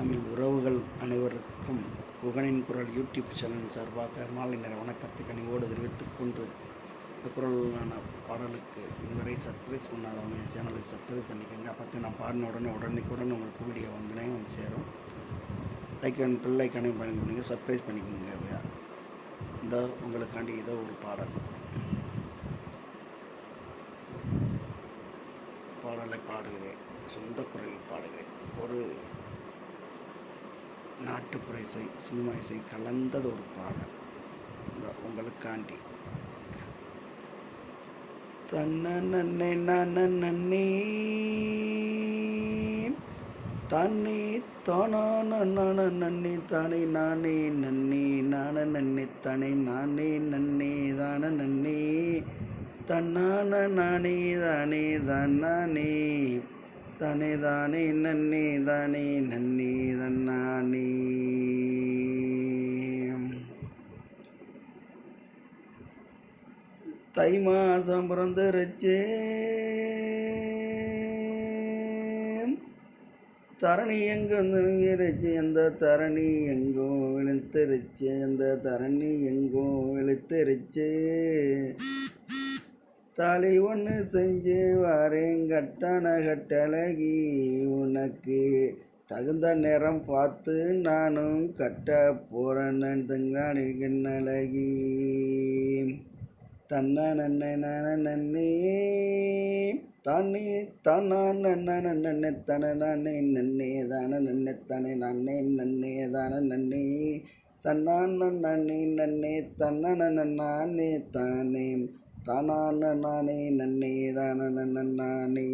தமிழ் உறவுகள் அனைவருக்கும் குகனின் குரல் யூடியூப் சேனல் சார்பாக மாலை நேர வணக்கத்தை கனிவோடு தெரிவித்துக் கொண்டு இந்த குரலான பாடலுக்கு இதுவரை சர்ப்ரைஸ் பண்ணாதவங்க சேனலுக்கு சர்ப்ரைஸ் பண்ணிக்கோங்க. அப்போ நான் பாடின உடனே உடனேக்குடன் உங்களுக்கு வீடியோ வந்துனே வந்து சேரும். லைக் அண்ட் பில் லைக் அனைவரும் பண்ணி பண்ணுங்க பண்ணிக்கோங்க. ஐயா. இந்த உங்களுக்காண்டி இதோ ஒரு பாடல். பாடலை பாடுகிறேன். சொந்த குரலில் பாடுகிறேன். ஒரு நாட்டுப்புற இசை சினிமா இசை கலந்தது ஒரு பாடல். இந்த உங்களுக்காண்டி. தன்ன நன்னே நான நன்னே தன்னே தானா நான நன்னே தானே நானே நன்னே நான நன்னே தானே நானே நன்னே தான நன்னே. தன்னான நானே தானே தன்னானே தானே தானே நன்னே தானே நன்னே தன்னானே. தை மாதம் பிறந்துருச்சு. தரணி எங்கோ விழுந்துருச்சு அந்த தரணி எங்கோ விழுத்துருச்சு அந்த தரணி எங்கோ விழுத்துருச்சு தாலி ஒன்று செஞ்சு வரேன் கட்டான கட்டழகி உனக்கு. தகுந்த நேரம் பார்த்து நானும் கட்ட போகிறேன் தங்காணி கண்ணழகி. தன்ன நன்னை நான நன்னே தானே தானா நன்ன நன்னே தன நானே நன்னே தான நன்னே தானே நன்னே நன்னே தான நன்னே தன்னான் நன்னே நன்னே தன்ன நானே தானே. தானே நன்னே தானே